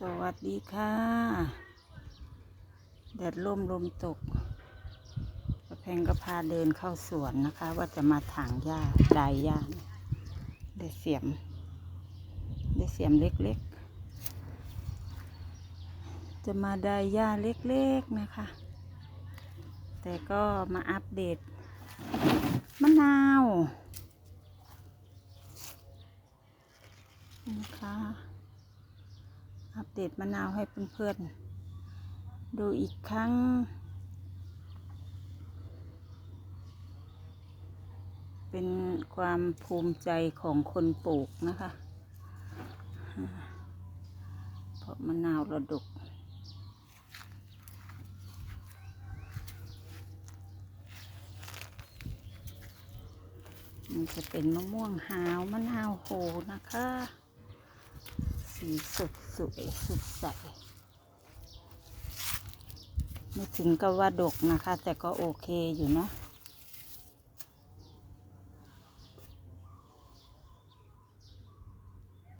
สวัสดีค่ะ แดดร่มลมตกประเพงก็พาเดินเข้าสวนนะคะ ว่าจะมาถางหญ้าดายหญ้าได้เสียม ได้เสียมเล็กๆ จะมาดายหญ้าเล็กๆนะคะ แต่ก็มาอัปเดตมะนาวนะคะ อัปเดตมะนาวให้เพื่อนๆ ดูอีกครั้ง เป็นความภูมิใจของคนปลูกนะคะ เพราะมะนาวระดกมันจะเป็นมะม่วงหาวมะนาวโหนะคะ สีสดสวยสดใสไม่ถึงกับว่าดกนะคะ แต่ก็โอเคอยู่เนาะ